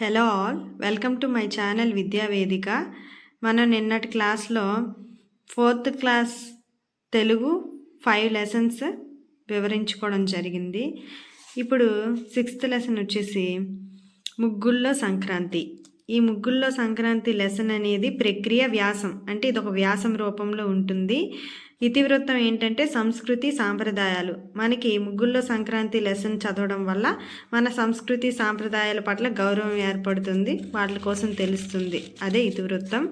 Hello all welcome to my channel Vidyavedika మనం నిన్నటి క్లాస్లో fourth class Telugu five lessons వివరించుకోవడం జరిగింది. ఇప్పుడు సిక్స్త్ లెసన్ వచ్చేసి ముగ్గుల్లో సంక్రాంతి. ఈ ముగ్గుల్లో సంక్రాంతి లెసన్ అనేది ప్రక్రియ వ్యాసం అంటే ఇది ఒక వ్యాసం రూపంలో ఉంటుంది. ఇతివృత్తం ఏంటంటే సంస్కృతి సాంప్రదాయాలు. మనకి ముగ్గుల్లో సంక్రాంతి లెసన్ చదవడం వల్ల మన సంస్కృతి సాంప్రదాయాల పట్ల గౌరవం ఏర్పడుతుంది వాటి కోసం తెలుస్తుంది. అదే ఇతివృత్తం.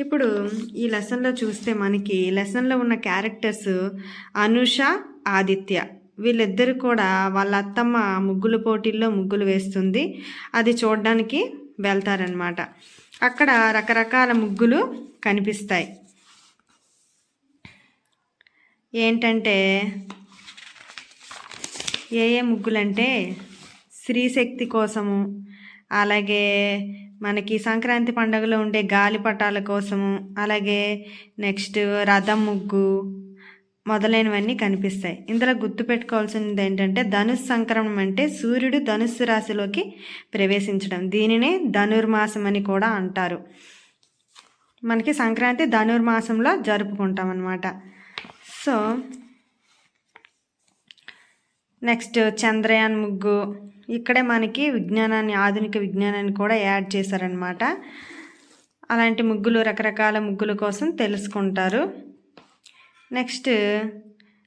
ఇప్పుడు ఈ లెసన్లో చూస్తే మనకి లెసన్లో ఉన్న క్యారెక్టర్స్ అనుష ఆదిత్య. వీళ్ళిద్దరు కూడా వాళ్ళ అత్తమ్మ ముగ్గుల పోటీల్లో ముగ్గులు వేస్తుంది. అది చూడడానికి వెళ్తారనమాట అక్కడ రకరకాల ముగ్గులు కనిపిస్తాయి. ఏంటంటే ఏ ఏ ముగ్గులంటే స్త్రీశక్తి కోసము అలాగే మనకి సంక్రాంతి పండుగలో ఉండే గాలిపటాల కోసము అలాగే నెక్స్ట్ రథం ముగ్గు మొదలైనవన్నీ కనిపిస్తాయి. ఇందులో గుర్తుపెట్టుకోవాల్సింది ఏంటంటే ధనుస్సు సంక్రమణం అంటే సూర్యుడు ధనుస్సు రాశిలోకి ప్రవేశించడం. దీనినే ధనుర్మాసం అని కూడా అంటారు. మనకి సంక్రాంతి ధనుర్మాసంలో జరుపుకుంటాం అన్నమాట సో నెక్స్ట్ చంద్రయాన్ ముగ్గు. ఇక్కడే మనకి విజ్ఞానాన్ని ఆధునిక విజ్ఞానాన్ని కూడా యాడ్ చేశారనమాట అలాంటి ముగ్గులు రకరకాల ముగ్గుల కోసం తెలుసుకుంటారు. నెక్స్ట్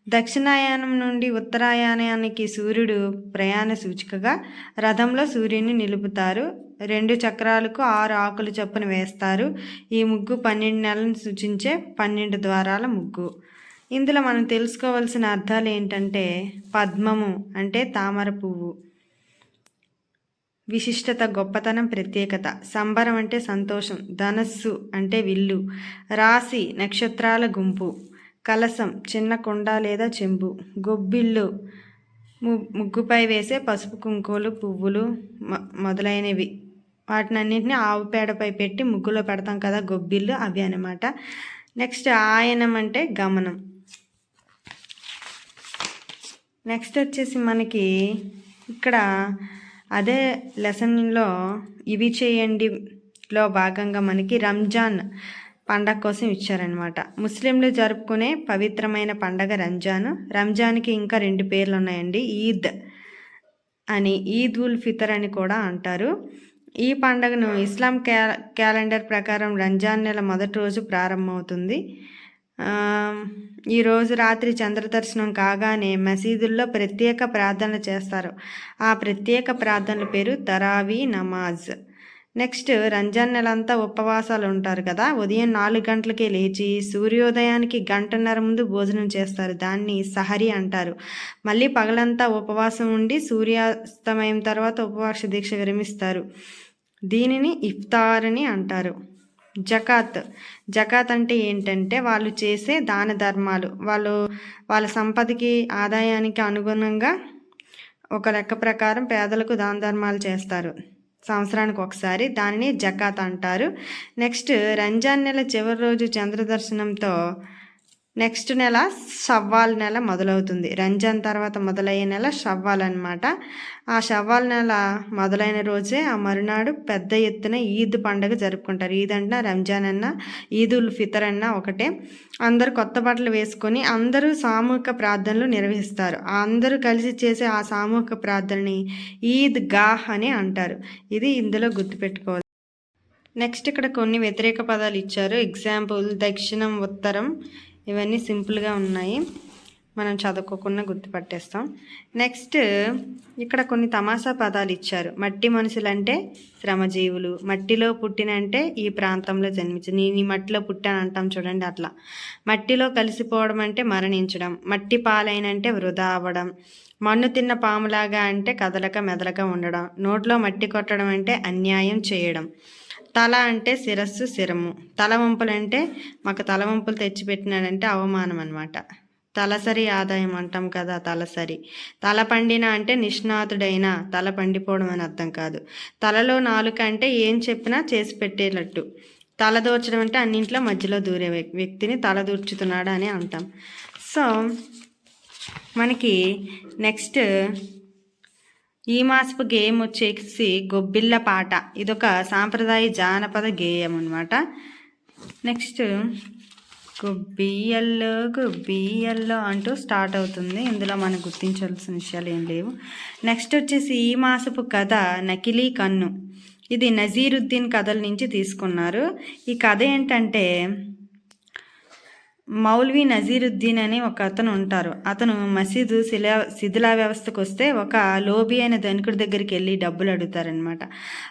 దక్షిణాయానం నుండి ఉత్తరాయానానికి సూర్యుడు ప్రయాణ సూచికగా రథంలో సూర్యుని నిలుపుతారు. రెండు చక్రాలకు ఆరు ఆకులు చొప్పున వేస్తారు. ఈ ముగ్గు పన్నెండు నెలలను సూచించే పన్నెండు ద్వారాల ముగ్గు. ఇందులో మనం తెలుసుకోవాల్సిన అర్థాలు ఏంటంటే పద్మము అంటే తామర పువ్వు. విశిష్టత గొప్పతనం ప్రత్యేకత. సంబరం అంటే సంతోషం. ధనస్సు అంటే విల్లు. రాశి నక్షత్రాల గుంపు. కలసం చిన్న కుండ లేదా చెంబు. గొబ్బిళ్ళు ముగ్గుపై వేసే పసుపు కుంకులు పువ్వులు మొదలైనవి. వాటినన్నింటినీ ఆవు పేడపై పెట్టి ముగ్గులో పెడతాం కదా గొబ్బిళ్ళు అవి అనమాట నెక్స్ట్ ఆయనం అంటే గమనం. నెక్స్ట్ వచ్చేసి మనకి ఇక్కడ అదే లెసన్లో ఇవి చేయండిలో భాగంగా మనకి రంజాన్ పండగ కోసం ఇచ్చారనమాట ముస్లింలు జరుపుకునే పవిత్రమైన పండగ రంజాన్. రంజాన్కి ఇంకా రెండు పేర్లు ఉన్నాయండి. ఈద్ అని ఈద్ ఉల్ ఫితర్ అని కూడా అంటారు. ఈ పండుగను ఇస్లాం క్యా క్యాలెండర్ ప్రకారం రంజాన్ నెల మొదటి రోజు ప్రారంభమవుతుంది. ఈరోజు రాత్రి చంద్రదర్శనం కాగానే మసీదుల్లో ప్రత్యేక ప్రార్థనలు చేస్తారు. ఆ ప్రత్యేక ప్రార్థనల పేరు తరావీ నమాజ్. నెక్స్ట్ రంజాన్ నెలంతా ఉపవాసాలు ఉంటారు కదా. ఉదయం నాలుగు గంటలకే లేచి సూర్యోదయానికి గంటన్నర ముందు భోజనం చేస్తారు. దాన్ని సహరి అంటారు. మళ్ళీ పగలంతా ఉపవాసం ఉండి సూర్యాస్తమయం తర్వాత ఉపవాస దీక్ష విరమిస్తారు. దీనిని ఇఫ్తార్ అని అంటారు. జకాత్. జకాత్ అంటే ఏంటంటే వాళ్ళు చేసే దాన ధర్మాలు. వాళ్ళు వాళ్ళ సంపదకి ఆదాయానికి అనుగుణంగా ఒక లెక్క ప్రకారం పేదలకు దాన ధర్మాలు చేస్తారు. సంవత్సరానికి ఒకసారి దానిని జకాత్ అంటారు. నెక్స్ట్ రంజాన్ నెల చివరి రోజు చంద్రదర్శనంతో నెక్స్ట్ నెల షవ్వాల్ నెల మొదలవుతుంది. రంజాన్ తర్వాత మొదలయ్యే నెల షవ్వాల్ అనమాట ఆ షవ్వాల్ నెల మొదలైన రోజే ఆ మరునాడు పెద్ద ఎత్తున ఈద్ పండుగ జరుపుకుంటారు. ఈద్ అన్నా రంజాన్ అన్నా ఈద్ ఉల్ ఫితర్ అన్నా ఒకటే. అందరు కొత్త బట్టలు వేసుకొని అందరూ సామూహిక ప్రార్థనలు నిర్వహిస్తారు. అందరూ కలిసి చేసే ఆ సామూహిక ప్రార్థనని ఈద్ గాహ్ అని అంటారు. ఇది ఇందులో గుర్తుపెట్టుకోవాలి. నెక్స్ట్ ఇక్కడ కొన్ని వ్యతిరేక పదాలు ఇచ్చారు. ఎగ్జాంపుల్ దక్షిణం ఉత్తరం. ఇవన్నీ సింపుల్గా ఉన్నాయి. మనం చదువుకోకుండా గుర్తుపట్టేస్తాం. నెక్స్ట్ ఇక్కడ కొన్ని తమాషా పదాలు ఇచ్చారు. మట్టి మనుషులంటే శ్రమజీవులు. మట్టిలో పుట్టినంటే ఈ ప్రాంతంలో జన్మించి నేను ఈ మట్టిలో పుట్టాను అంటాం చూడండి అట్లా. మట్టిలో కలిసిపోవడం అంటే మరణించడం. మట్టి పాలైనంటే వృధా అవ్వడం. మన్ను తిన్న పాములాగా అంటే కదలక మెదలక ఉండడం. నోట్లో మట్టి కొట్టడం అంటే అన్యాయం చేయడం. తల అంటే శిరస్సు శిరము. తలవంపులు అంటే మాకు తలవంపులు తెచ్చిపెట్టినాడంటే అవమానం అనమాట తలసరి ఆదాయం అంటాం కదా తలసరి. తల పండిన అంటే నిష్ణాతుడైన తల పండిపోవడం అని అర్థం కాదు. తలలో నాలుక అంటే ఏం చెప్పినా చేసి పెట్టేటట్టు. తల దూర్చడం అంటే అన్నింట్లో మధ్యలో దూరే వ్యక్తిని తల దూర్చుతున్నాడు అని అంటాం. సో మనకి నెక్స్ట్ ఈ మాసపు గేయం వచ్చేసి గొబ్బిళ్ళ పాట. ఇదొక సాంప్రదాయ జానపద గేయం అనమాట నెక్స్ట్ గొబ్బియల్లో గొబ్బియల్లో అంటూ స్టార్ట్ అవుతుంది. ఇందులో మనం గుర్తించాల్సిన విషయాలు ఏం లేవు. నెక్స్ట్ వచ్చేసి ఈ మాసపు కథ నకిలీ కన్ను. ఇది నజీరుద్దీన్ కథల నుంచి తీసుకున్నారు. ఈ కథ ఏంటంటే మౌల్వీ నజీరుద్దీన్ అని ఒక అతను ఉంటారు. అతను మసీదు శిలా శిథిలా వ్యవస్థకు వస్తే ఒక లోబి అయిన ధనికుడి దగ్గరికి వెళ్ళి డబ్బులు అడుగుతారనమాట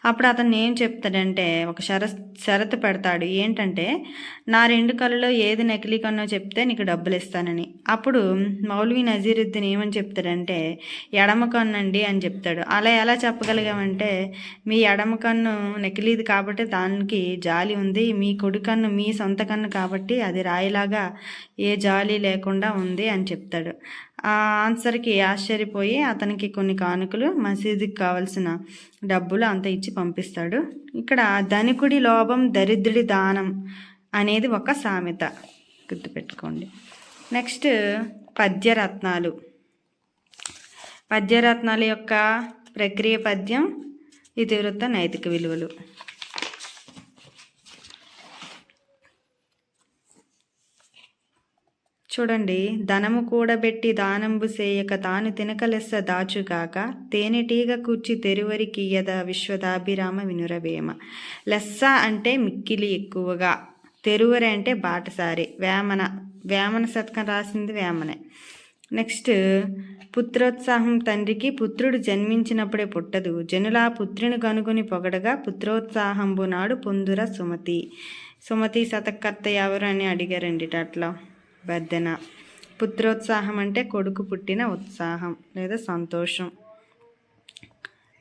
అప్పుడు అతను ఏం చెప్తాడంటే ఒక షర షరతు పెడతాడు. ఏంటంటే నా రెండు కళ్ళలో ఏది నకిలీ కన్నో చెప్తే నీకు డబ్బులు ఇస్తానని అప్పుడు మౌల్వీ నజీరుద్దీన్ ఏమని చెప్తాడంటే ఎడమ కన్ను అండి అని చెప్తాడు. అలా ఎలా చెప్పగలిగామంటే మీ ఎడమ కన్ను నకిలీది కాబట్టి దానికి జాలి ఉంది మీ కొడుకన్ను మీ సొంత కన్ను కాబట్టి అది రాయిలాగా ఏ జాలి లేకుండా ఉంది అని చెప్తాడు. ఆ ఆన్సర్కి ఆశ్చర్యపోయి అతనికి కొన్ని కానుకలు మసీదుకి కావలసిన డబ్బులు అంత ఇచ్చి పంపిస్తాడు. ఇక్కడ ధనికుడి లోభం దరిద్రుడి దానం అనేది ఒక సామెత. గుర్తుపెట్టుకోండి. నెక్స్ట్ పద్యరత్నాలు. పద్యరత్నాల యొక్క ప్రక్రియ పద్యం ఇతివృత్త నైతిక విలువలు. చూడండి ధనము కూడబెట్టి దానంబు సేయక తాను తినకలెస్స దాచుగాక తేనెటీగ కూర్చి తెరువరికియ్యద విశ్వదాభిరామ వినురవేమ. లెస్స అంటే మిక్కిలి ఎక్కువగా తెరువరి అంటే బాటసారి వేమన వేమన శతకం రాసింది వేమనే. నెక్స్ట్ పుత్రోత్సాహం తండ్రికి పుత్రుడు జన్మించినప్పుడే పుట్టదు. జనుల పుత్రుని కనుగొని పొగడగా పుత్రోత్సాహంబు నాడు పొందుర సుమతి. సుమతి శతకర్త ఎవరు అని అడిగారండి అట్లా. బద్దెన పుత్రోత్సాహం అంటే కొడుకు పుట్టిన ఉత్సాహం లేదా సంతోషం.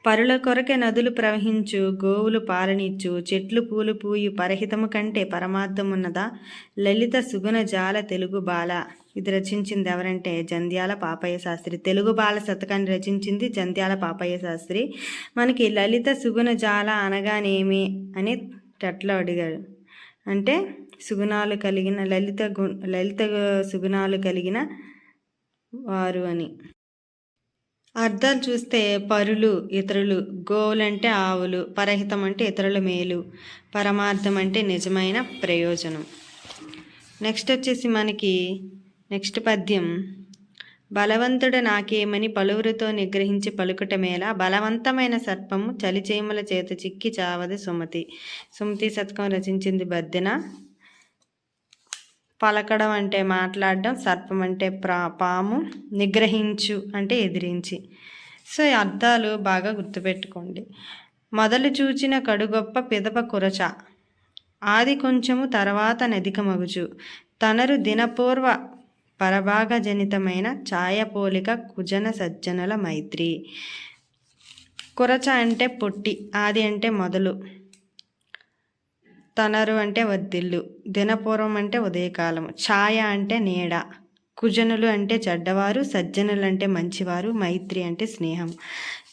పరుల కొరకే నదులు ప్రవహించు గోవులు పాలనిచ్చు చెట్లు పూలు పూయు పరహితము కంటే పరమార్థమున్నదా? లలిత సుగుణ జాల తెలుగు బాల. ఇది రచించింది ఎవరంటే జంధ్యాల పాపయ్య శాస్త్రి. తెలుగు బాల శతకాన్ని రచించింది జంధ్యాల పాపయ్య శాస్త్రి. మనకి లలిత సుగుణ జాల అనగానేమి అని టట్లో అడిగాడు అంటే సుగుణాలు కలిగిన లలిత గు లలిత సుగుణాలు కలిగిన వారు అని. అర్థాలు చూస్తే పరులు ఇతరులు గోవులంటే ఆవులు పరహితం అంటే ఇతరుల మేలు పరమార్థం అంటే నిజమైన ప్రయోజనం. నెక్స్ట్ వచ్చేసి మనకి నెక్స్ట్ పద్యం. బలవంతుడు నాకేమని పలువురితో నిగ్రహించి పలుకుటమేలా బలవంతమైన సర్పము చలిచేముల చేత చిక్కి చావది సుమతి. సుమతి శతకం రచించింది బద్దెన పలకడం అంటే మాట్లాడడం సర్పం అంటే ప్రా పాము నిగ్రహించు అంటే ఎదిరించి. సో ఈ అర్థాలు బాగా గుర్తుపెట్టుకోండి. మొదలు చూచిన కడుగొప్ప పిదప కురచ. ఆది కొంచెము తర్వాత నదిక మగుచు తనరు దినపూర్వ పరభాగ జనితమైన ఛాయపోలిక కుజన సజ్జనుల మైత్రి. కురచ అంటే పొట్టి ఆది అంటే మొదలు. తనరు అంటే వద్దిల్లు దినపూర్వం అంటే ఉదయకాలం ఛాయ అంటే నీడ కుజనులు అంటే చెడ్డవారు సజ్జనులు అంటే మంచివారు మైత్రి అంటే స్నేహం.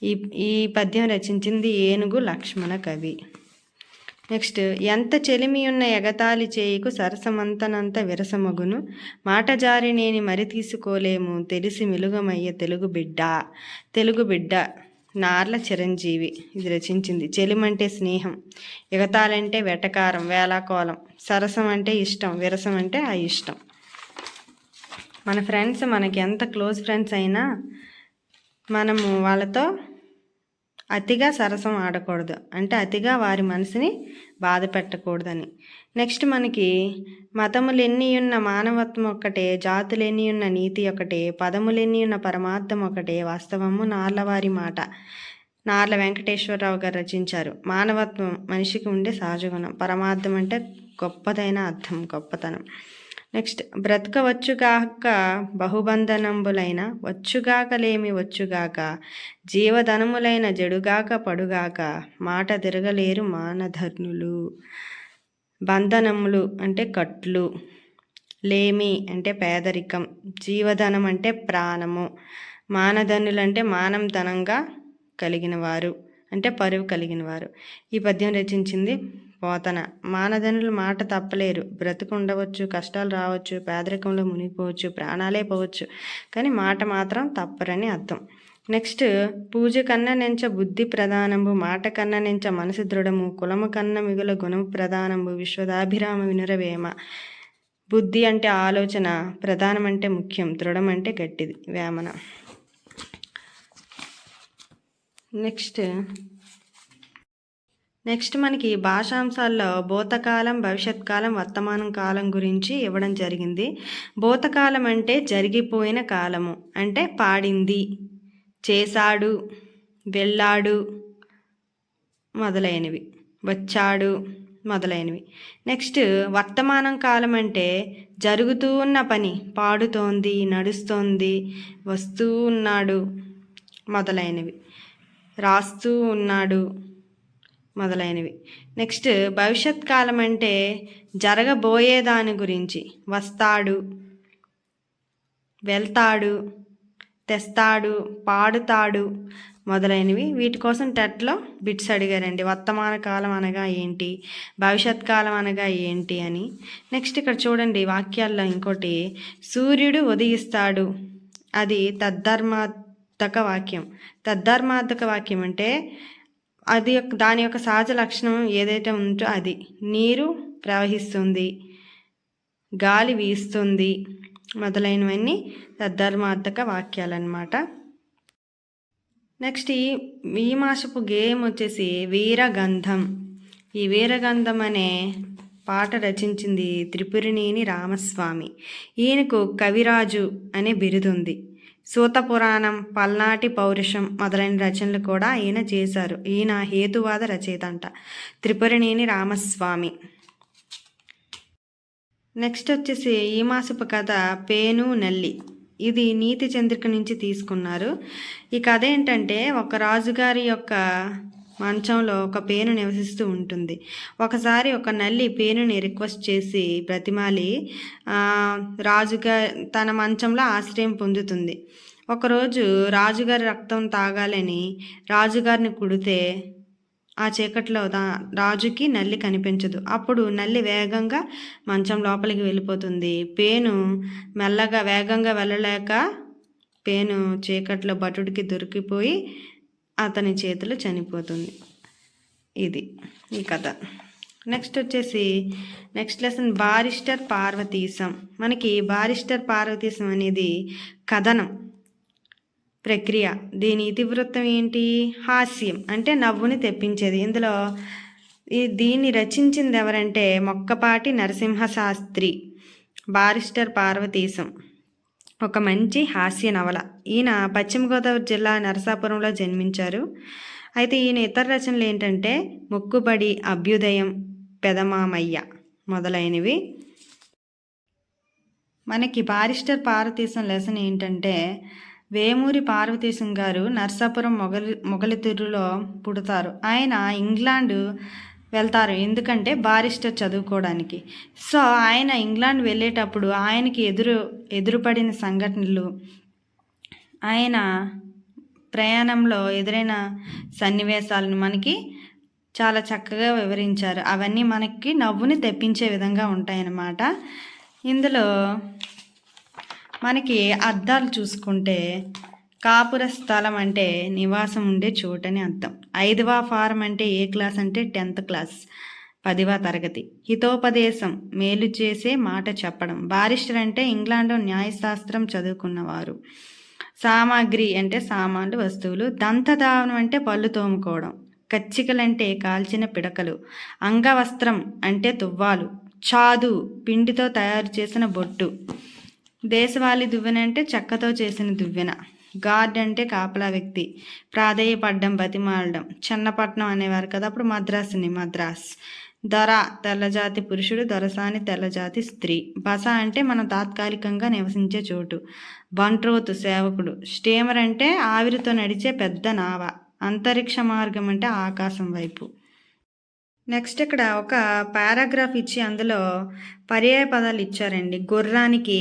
ఈ ఈ పద్యం రచించింది ఏనుగు లక్ష్మణ కవి. నెక్స్ట్ ఎంత చెలిమి ఉన్న ఎగతాళి చేయికు సరసమంతనంత విరసమగును మాట జారి నేని మరి తీసుకోలేము తెలిసి మిలుగమయ్య తెలుగు బిడ్డ తెలుగు బిడ్డ. నార్ల చిరంజీవి ఇది రచించింది. చెలిమంటే స్నేహం ఎగతాలంటే వెటకారం వేలాకోలం సరసం అంటే ఇష్టం విరసం అంటే ఆ ఇష్టం. మన ఫ్రెండ్స్ మనకి ఎంత క్లోజ్ ఫ్రెండ్స్ అయినా మనము వాళ్ళతో అతిగా సరసం ఆడకూడదు. అంటే అతిగా వారి మనసుని బాధ పెట్టకూడదని. నెక్స్ట్ మనకి మతములు ఎన్ని ఉన్న మానవత్వం ఒక్కటే జాతులెన్ని ఉన్న నీతి ఒకటే పదములు ఉన్న పరమార్థం ఒకటే వాస్తవము నార్లవారి మాట. నార్ల వెంకటేశ్వరరావు గారు రచించారు మానవత్వం మనిషికి ఉండే సహజ గుణం పరమార్థం అంటే గొప్పదైన అర్థం గొప్పతనం. నెక్స్ట్ బ్రతకవచ్చుగాక బహుబంధనంబులైన వచ్చుగాకలేమి వచ్చుగాక జీవధనములైన జడుగాక పడుగాక మాట తిరగలేరు మానధర్నులు. బంధనములు అంటే కట్లు లేమి అంటే పేదరికం జీవధనం అంటే ప్రాణము మానధనులు అంటే మానం ధనంగా కలిగిన వారు అంటే పరువు కలిగిన వారు ఈ పద్యం రచించింది పోతన. మానధనులు మాట తప్పలేరు. బ్రతుకు ఉండవచ్చు కష్టాలు రావచ్చు పేదరికంలో మునిగిపోవచ్చు ప్రాణాలే పోవచ్చు. కానీ మాట మాత్రం తప్పరని అర్థం. నెక్స్ట్ పూజ కన్న నెంచ బుద్ధి ప్రధానంబు మాట కన్న నెంచ మనసు దృఢము కులము కన్న మిగుల గుణము ప్రధానంబు విశ్వదాభిరామ వినురవేమ. బుద్ధి అంటే ఆలోచన ప్రధానం అంటే ముఖ్యం దృఢం అంటే గట్టిది వేమన. నెక్స్ట్ నెక్స్ట్ మనకి భాషాంశాల్లో భూతకాలం భవిష్యత్ కాలం వర్తమానం కాలం గురించి ఇవ్వడం జరిగింది. భూతకాలం అంటే జరిగిపోయిన కాలము అంటే పాడింది. చేశాడు వెళ్ళాడు మొదలైనవి వచ్చాడు మొదలైనవి. నెక్స్ట్ వర్తమానం కాలం అంటే జరుగుతూ ఉన్న పని పాడుతోంది నడుస్తోంది వస్తూ ఉన్నాడు మొదలైనవి రాస్తూ ఉన్నాడు మొదలైనవి. నెక్స్ట్ భవిష్యత్ కాలం అంటే జరగబోయే దాని గురించి వస్తాడు వెళ్తాడు తెస్తాడు పాడుతాడు మొదలైనవి. వీటి కోసం టెట్లో బిట్స్ అడిగారండి. వర్తమాన కాలం అనగా ఏంటి? భవిష్యత్ కాలం అనగా ఏంటి అని. నెక్స్ట్ ఇక్కడ చూడండి వాక్యాల్లో ఇంకోటి సూర్యుడు ఉదయిస్తాడు. అది తద్ధర్మార్థక వాక్యం. తద్ధర్మార్థక వాక్యం అంటే అది దాని యొక్క సహజ లక్షణం ఏదైతే ఉంటో అది. నీరు ప్రవహిస్తుంది గాలి వీస్తుంది. మొదలైనవన్నీ తద్ధర్మార్థక వాక్యాలన్నమాట. నెక్స్ట్ ఈ ఈ మాసపు గేమ్ వచ్చేసి వీరగంధం. ఈ వీరగంధం అనే పాట రచించింది త్రిపురిణిని రామస్వామి. ఈయనకు కవిరాజు అనే బిరుదుంది. సూత పురాణం పల్నాటి పౌరుషం మొదలైన రచనలు కూడా ఈయన చేశారు. ఈయన హేతువాద రచయిత అంట. త్రిపురిణిని రామస్వామి. నెక్స్ట్ వచ్చేసి ఈ మాసపు కథ పేను నల్లి. ఇది నీతి చంద్రిక నుంచి తీసుకున్నారు. ఈ కథ ఏంటంటే ఒక రాజుగారి యొక్క మంచంలో ఒక పేను నివసిస్తూ ఉంటుంది. ఒకసారి ఒక నల్లి పేనుని రిక్వెస్ట్ చేసి బ్రతిమాలి. రాజుగా తన మంచంలో ఆశ్రయం పొందుతుంది. ఒకరోజు రాజుగారి రక్తం తాగాలని రాజుగారిని కుడితే ఆ చీకట్లో దా రాజుకి నల్లి కనిపించదు. అప్పుడు నల్లి వేగంగా మంచం లోపలికి వెళ్ళిపోతుంది. పేను మెల్లగా వేగంగా వెళ్ళలేక పేను చీకట్లో భటుడికి దొరికిపోయి అతని చేతిలో చనిపోతుంది. ఇది ఈ కథ. నెక్స్ట్ వచ్చేసి నెక్స్ట్ లెసన్ బారిస్టర్ పార్వతీశం. మనకి బారిస్టర్ పార్వతీశం అనేది కథనం. ప్రక్రియ. దీని ఇతివృత్తం ఏంటి? హాస్యం అంటే నవ్వుని తెప్పించేది. ఇందులో ఈ దీన్ని రచించింది ఎవరంటే మొక్కపాటి నరసింహ శాస్త్రి బారిస్టర్ పార్వతీశం. ఒక మంచి హాస్య నవల. ఈయన పశ్చిమ గోదావరి జిల్లా నరసాపురంలో జన్మించారు. అయితే ఈయన ఇతర రచనలు ఏంటంటే మొక్కుబడి అభ్యుదయం పెదమామయ్య మొదలైనవి. మనకి బారిస్టర్ పార్వతీశం లెసన్ ఏంటంటే వేమూరి పార్వతీశం గారు నర్సాపురం మొగలి మొగలితీరులో పుడతారు. ఆయన ఇంగ్లాండ్ వెళ్తారు. ఎందుకంటే బారిస్టర్ చదువుకోవడానికి. సో ఆయన ఇంగ్లాండ్ వెళ్ళేటప్పుడు ఆయనకి ఎదురు ఎదురుపడిన సంఘటనలు. ఆయన ప్రయాణంలో ఎదురైన సన్నివేశాలను మనకి చాలా చక్కగా వివరించారు. అవన్నీ మనకి నవ్వుని తెప్పించే విధంగా ఉంటాయన్నమాట. ఇందులో మనకి అర్థాలు చూసుకుంటే కాపుర స్థలం అంటే నివాసం ఉండే చోటని అర్థం. ఐదవ ఫారం అంటే ఏ క్లాస్ అంటే టెన్త్ క్లాస్ పదివ తరగతి. హితోపదేశం మేలు చేసే మాట చెప్పడం. బారిస్టర్ అంటే ఇంగ్లాండ్లో న్యాయశాస్త్రం చదువుకున్నవారు. సామాగ్రి అంటే సామాన్లు వస్తువులు. దంతధావనం అంటే పళ్ళు తోముకోవడం. కచ్చికలంటే కాల్చిన పిడకలు. అంగవస్త్రం అంటే తువ్వాలు. చాదు పిండితో తయారు చేసిన బొట్టు. దేశవాళీ దువ్వెన అంటే చెక్కతో చేసిన దువ్వెన. గార్డ్ అంటే కాపలా వ్యక్తి. ప్రాధేయపడ్డం బతిమాలడం. చిన్నపట్నం అనేవారు కదా అప్పుడు మద్రాసుని మద్రాస్. దొర తెల్లజాతి పురుషుడు దొరసాని తెల్లజాతి స్త్రీ. బస అంటే మనం తాత్కాలికంగా నివసించే చోటు. బంట్రోతు సేవకుడు. స్టీమర్ అంటే ఆవిరితో నడిచే పెద్ద నావ. అంతరిక్ష మార్గం అంటే ఆకాశం వైపు. నెక్స్ట్ ఇక్కడ ఒక పారాగ్రాఫ్ ఇచ్చి అందులో పర్యాయ పదాలు ఇచ్చారండి. గుర్రానికి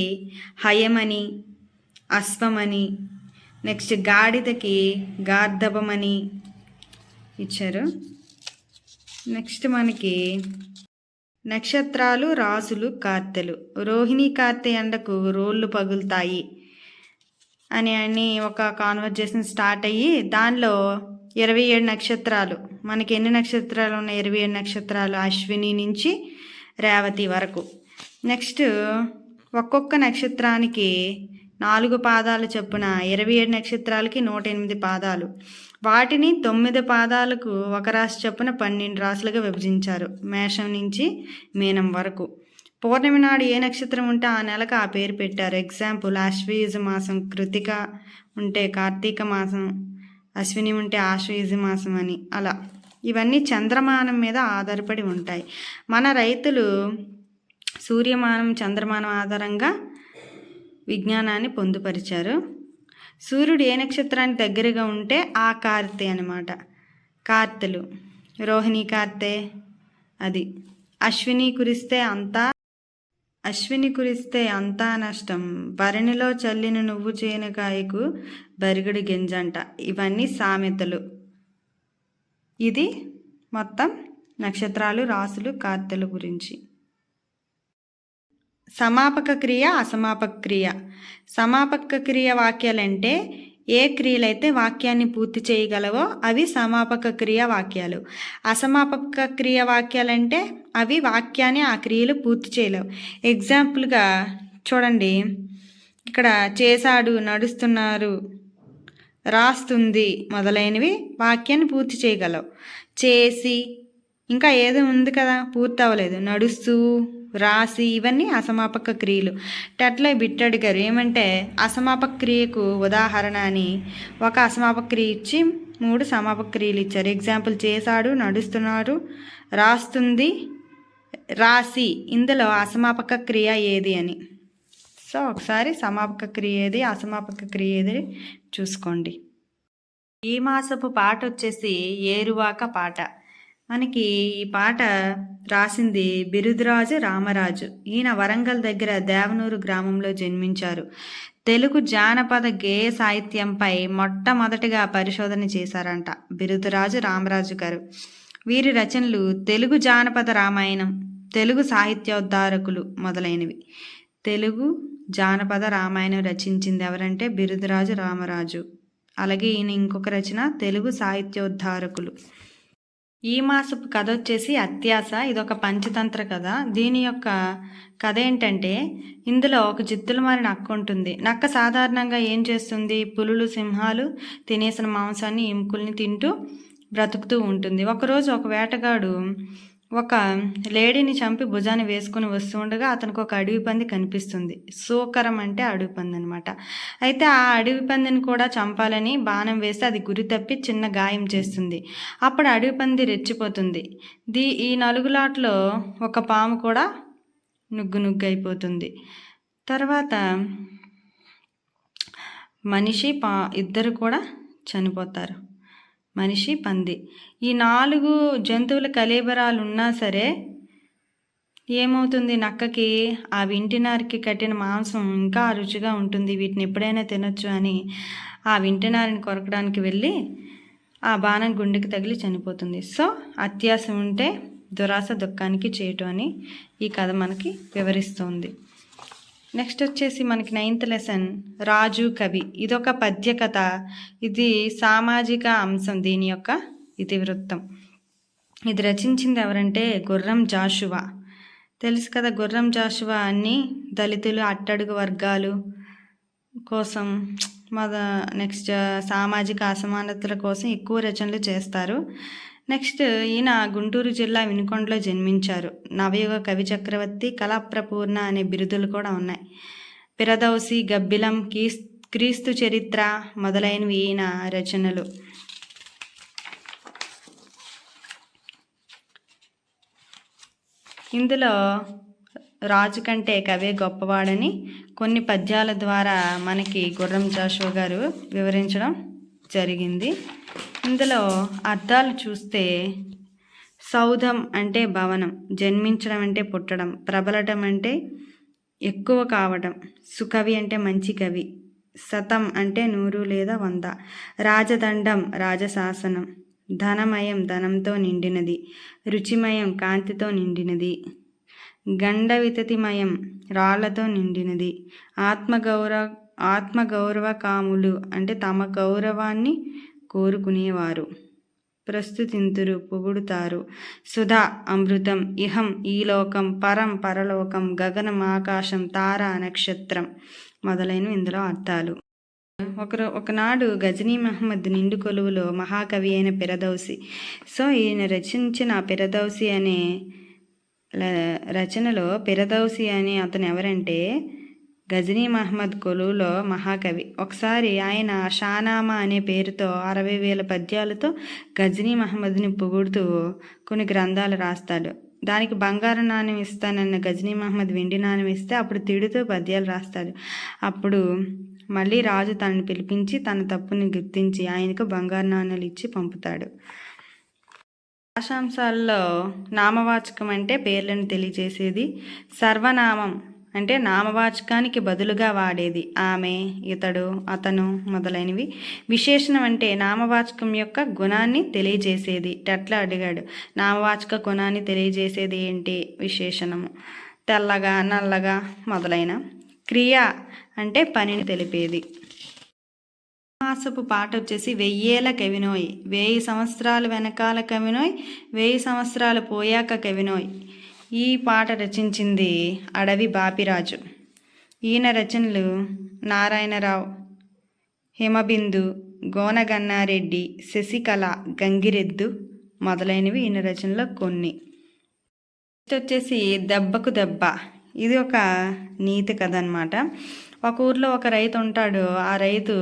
హయమని అశ్వమని నెక్స్ట్ గాడిదకి గార్ధబమని ఇచ్చారు. నెక్స్ట్ మనకి నక్షత్రాలు రాసులు కార్తెలు. రోహిణి కార్తె ఎండకు రోళ్ళు పగులుతాయి అని అని ఒక కాన్వర్జేషన్ స్టార్ట్ అయ్యి దానిలో ఇరవై ఏడు నక్షత్రాలు. మనకి ఎన్ని నక్షత్రాలు ఉన్నాయి? ఇరవై ఏడు నక్షత్రాలు అశ్విని నుంచి రేవతి వరకు. నెక్స్ట్ ఒక్కొక్క నక్షత్రానికి నాలుగు పాదాలు చొప్పున ఇరవై ఏడు నక్షత్రాలకి నూట ఎనిమిది పాదాలు. వాటిని తొమ్మిది పాదాలకు ఒక రాశి చొప్పున పన్నెండు రాసులుగా విభజించారు. మేషం నుంచి మీనం వరకు. పౌర్ణమి నాడు ఏ నక్షత్రం ఉంటే ఆ నెలకు ఆ పేరు పెట్టారు. ఎగ్జాంపుల్ అశ్వయుజ మాసం కృతిక ఉంటే కార్తీక మాసం అశ్విని ఉంటే ఆశ్వయుజ మాసం అని. అలా. ఇవన్నీ చంద్రమానం మీద ఆధారపడి ఉంటాయి. మన రైతులు సూర్యమానం చంద్రమానం ఆధారంగా విజ్ఞానాన్ని పొందుపరిచారు. సూర్యుడు ఏ నక్షత్రానికి దగ్గరగా ఉంటే ఆ కార్తె అనమాట కార్తెలు. రోహిణి కార్తె. అది. అశ్విని కురిస్తే అంతా అశ్విని కురిస్తే అంతా నష్టం. భరణిలో చల్లిన నువ్వు చేనకాయకు బరిగడు గింజంట. ఇవన్నీ సామెతలు. ఇది మొత్తం నక్షత్రాలు రాసులు కార్తెల గురించి. సమాపక క్రియ అసమాపక క్రియ. సమాపక క్రియ వాక్యాలంటే ఏ క్రియలైతే వాక్యాన్ని పూర్తి చేయగలవో అవి సమాపక క్రియ వాక్యాలు. అసమాపక క్రియ వాక్యాలంటే అవి వాక్యాన్ని ఆ క్రియలు పూర్తి చేయలేవు. ఎగ్జాంపుల్గా చూడండి. ఇక్కడ చేశాడు నడుస్తున్నారు రాస్తుంది మొదలైనవి వాక్యాన్ని పూర్తి చేయగలవు. చేసి ఇంకా ఏదో ఉంది కదా? పూర్తి అవ్వలేదు నడుస్తూ రాసి ఇవన్నీ అసమాపక క్రియలు. టెట్లై బిట్టడిగారు ఏమంటే అసమాపక క్రియకు ఉదాహరణ అని ఒక అసమాపక క్రియ ఇచ్చి మూడు సమాపక క్రియలు ఇచ్చారు. ఎగ్జాంపుల్ చేశాడు నడుస్తున్నాడు రాస్తుంది రాసి ఇందులో అసమాపక క్రియ ఏది అని. సో ఒకసారి సమాపక క్రియ ఏది అసమాపక క్రియ ఏది చూసుకోండి. ఈ మాసపు పాట వచ్చేసి ఏరువాక పాట. మనకి ఈ పాట రాసింది బిరుదురాజు రామరాజు. ఈయన వరంగల్ దగ్గర దేవనూరు గ్రామంలో జన్మించారు. తెలుగు జానపద గేయ సాహిత్యంపై మొట్టమొదటిగా పరిశోధన చేశారంట బిరుదురాజు రామరాజు గారు. వీరి రచనలు తెలుగు జానపద రామాయణం తెలుగు సాహిత్యోద్ధారకులు మొదలైనవి. తెలుగు జానపద రామాయణం రచించింది ఎవరంటే బిరుదురాజు రామరాజు. అలాగే ఈయన ఇంకొక రచన తెలుగు సాహిత్యోద్ధారకులు. ఈ మాసపు కథ వచ్చేసి అత్యాస. ఇదొక పంచతంత్ర కథ. దీని యొక్క కథ ఏంటంటే ఇందులో ఒక జిత్తులు మారిన నక్క ఉంటుంది. నక్క సాధారణంగా ఏం చేస్తుంది? పులులు సింహాలు తినేసిన మాంసాన్ని ఎముకల్ని తింటూ బ్రతుకుతూ ఉంటుంది. ఒకరోజు ఒక వేటగాడు ఒక లేడీని చంపి భుజాన్ని వేసుకుని వస్తుండగా అతనికి ఒక అడవి పంది కనిపిస్తుంది. సూకరం అంటే అడవి పంది అనమాట అయితే ఆ అడవి పందిని కూడా చంపాలని బాణం వేస్తే అది గురి తప్పి చిన్న గాయం చేస్తుంది. అప్పుడు అడవి పంది రెచ్చిపోతుంది. దీ ఈ నలుగులాట్లో ఒక పాము కూడా నుగ్గు నుగ్గు అయిపోతుంది. తర్వాత మనిషి పా ఇద్దరు కూడా చనిపోతారు. మనిషి పంది. ఈ నాలుగు జంతువుల కలేబరాలు ఉన్నా సరే ఏమవుతుంది నక్కకి? ఆ వింటినారికి కట్టిన మాంసం ఇంకా రుచిగా ఉంటుంది. వీటిని ఎప్పుడైనా తినొచ్చు అని ఆ వింటినారిని కొరకడానికి వెళ్ళి ఆ బాణం గుండెకి తగిలి చనిపోతుంది. సో అత్యాసం ఉంటే దురాశ దుఃఖానికి చేయటం అని ఈ కథ మనకి వివరిస్తుంది. నెక్స్ట్ వచ్చేసి మనకి నైన్త్ లెసన్ రాజు కవి. ఇదొక పద్య కథ ఇది సామాజిక అంశం దీని యొక్క ఇతివృత్తం ఇది రచించింది ఎవరంటే గుర్రం జాషువా. తెలుసు కదా గుర్రం జాషువా అన్ని దళితులు అట్టడుగు వర్గాలు కోసం మద నెక్స్ట్ సామాజిక అసమానతల కోసం ఎక్కువ రచనలు చేస్తారు. నెక్స్ట్ ఈయన గుంటూరు జిల్లా వినుకొండలో జన్మించారు. నవయుగ కవి చక్రవర్తి కళాప్రపూర్ణ అనే బిరుదులు కూడా ఉన్నాయి. పిరదౌసి గబ్బిలం కీస్ క్రీస్తు చరిత్ర మొదలైనవి ఈయన రచనలు. ఇందులో రాజు కంటే కవే గొప్పవాడని కొన్ని పద్యాల ద్వారా మనకి గుర్రం జాషువా గారు వివరించడం జరిగింది. ఇందులో అర్థాలు చూస్తే సౌధం అంటే భవనం జన్మించడం అంటే పుట్టడం ప్రబలటం అంటే ఎక్కువ కావడం సుకవి అంటే మంచి కవి శతం అంటే నూరు లేదా వంద రాజదండం రాజశాసనం ధనమయం ధనంతో నిండినది రుచిమయం కాంతితో నిండినది గండ వితతిమయం రాళ్ళతో నిండినది ఆత్మగౌరవ ఆత్మగౌరవ కాములు అంటే తమ గౌరవాన్ని కోరుకునేవారు. ప్రస్తుతింతురు పొగుడుతారు. సుధా అమృతం ఇహం ఈ లోకం పరం పరలోకం గగనం ఆకాశం తార నక్షత్రం మొదలైన ఇందులో అర్థాలు. ఒకరు ఒకనాడు గజనీ మహమ్మద్ నిండు కొలువులో మహాకవి అయిన పిరదౌసి. సో ఈయన రచించిన పిరదౌసి అనే రచనలో పిరదౌసి అనే అతను ఎవరంటే గజనీ మహమ్మద్ కొలువులో మహాకవి. ఒకసారి ఆయన షానామా అనే పేరుతో అరవై వేల పద్యాలతో గజనీ మహమ్మద్ని పొగుడుతూ కొన్ని గ్రంథాలు రాస్తాడు. దానికి బంగారు నాణ్యం ఇస్తానన్న గజనీ మహమ్మద్ వెండి నాణ్యం ఇస్తే అప్పుడు తిడుతూ పద్యాలు రాస్తాడు. అప్పుడు మళ్ళీ రాజు తనను పిలిపించి తన తప్పుని గుర్తించి ఆయనకు బంగారు నాణ్యాలు ఇచ్చి పంపుతాడు. భాషాంశాల్లో నామవాచకం అంటే పేర్లను తెలియజేసేది సర్వనామం అంటే నామవాచకానికి బదులుగా వాడేది. ఆమె ఇతడు అతను మొదలైనవి. విశేషణం అంటే నామవాచకం యొక్క గుణాన్ని తెలియజేసేది. టట్లా అడిగాడు. నామవాచక గుణాన్ని తెలియజేసేది ఏంటి? విశేషణము. తెల్లగా నల్లగా మొదలైన. క్రియ అంటే పనిని తెలిపేది. మాసపు పాట వచ్చేసి వెయ్యేల కవినోయ్. వెయ్యి సంవత్సరాలు వెనకాల కవినోయ్ వెయ్యి సంవత్సరాలు పోయాక కవినోయ్. ఈ పాట రచించింది అడవి బాపిరాజు. ఈయన రచనలు నారాయణరావు హిమబిందు గోనగన్నారెడ్డి శశికళ గంగిరెద్దు మొదలైనవి ఈయన రచనలో కొన్ని. వచ్చేసి దెబ్బకు దెబ్బ. ఇది ఒక నీతి కథ అనమాట ఒక ఊర్లో ఒక రైతు ఉంటాడు. ఆ రైతు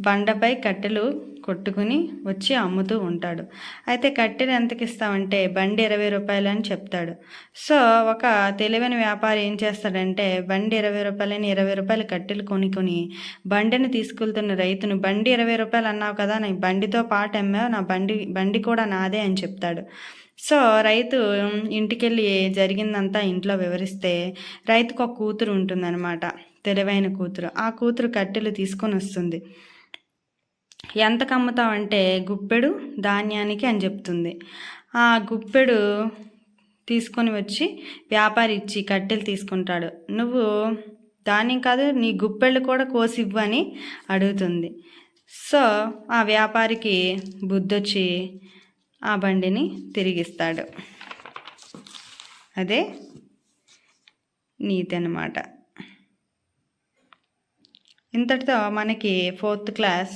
బండపై కట్టెలు కొట్టుకుని వచ్చి అమ్ముతూ ఉంటాడు. అయితే కట్టెలు ఎంతకి ఇస్తామంటే బండి ఇరవై రూపాయలు అని చెప్తాడు. సో ఒక తెలివైన వ్యాపారి ఏం చేస్తాడంటే బండి ఇరవై రూపాయలని ఇరవై రూపాయలు కట్టెలు కొనుక్కొని బండిని తీసుకెళ్తున్న రైతును బండి ఇరవై రూపాయలు అన్నావు కదా నా బండితో పాటు అమ్మావు నా బండి బండి కూడా నాదే అని చెప్తాడు. సో రైతు ఇంటికెళ్ళి జరిగిందంతా ఇంట్లో వివరిస్తే రైతుకు ఒక కూతురు ఉంటుందన్నమాట. తెలివైన కూతురు. ఆ కూతురు కట్టెలు తీసుకొని వస్తుంది. ఎంత అమ్ముతావంటే గుప్పెడు ధాన్యానికి అని చెప్తుంది. ఆ గుప్పెడు తీసుకొని వచ్చి వ్యాపారి ఇచ్చి కట్టెలు తీసుకుంటాడు. నువ్వు ధాన్యం కాదు నీ గుప్పెళ్ళు కూడా కోసి ఇవ్వని అడుగుతుంది. సో ఆ వ్యాపారికి బుద్ధొచ్చి ఆ బండిని తిరిగిస్తాడు. అదే నీతి అన్నమాట. ఇంతటితో మనకి ఫోర్త్ క్లాస్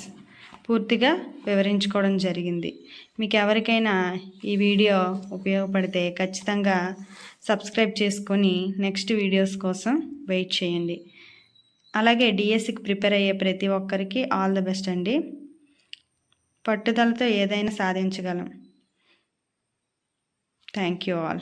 పూర్తిగా వివరించుకోవడం జరిగింది. మీకు ఎవరికైనా ఈ వీడియో ఉపయోగపడితే ఖచ్చితంగా సబ్స్క్రైబ్ చేసుకొని నెక్స్ట్ వీడియోస్ కోసం వెయిట్ చేయండి. అలాగే డిఎస్సికి ప్రిపేర్ అయ్యే ప్రతి ఒక్కరికి ఆల్ ద బెస్ట్ అండి. పట్టుదలతో ఏదైనా సాధించగలం. Thank you all.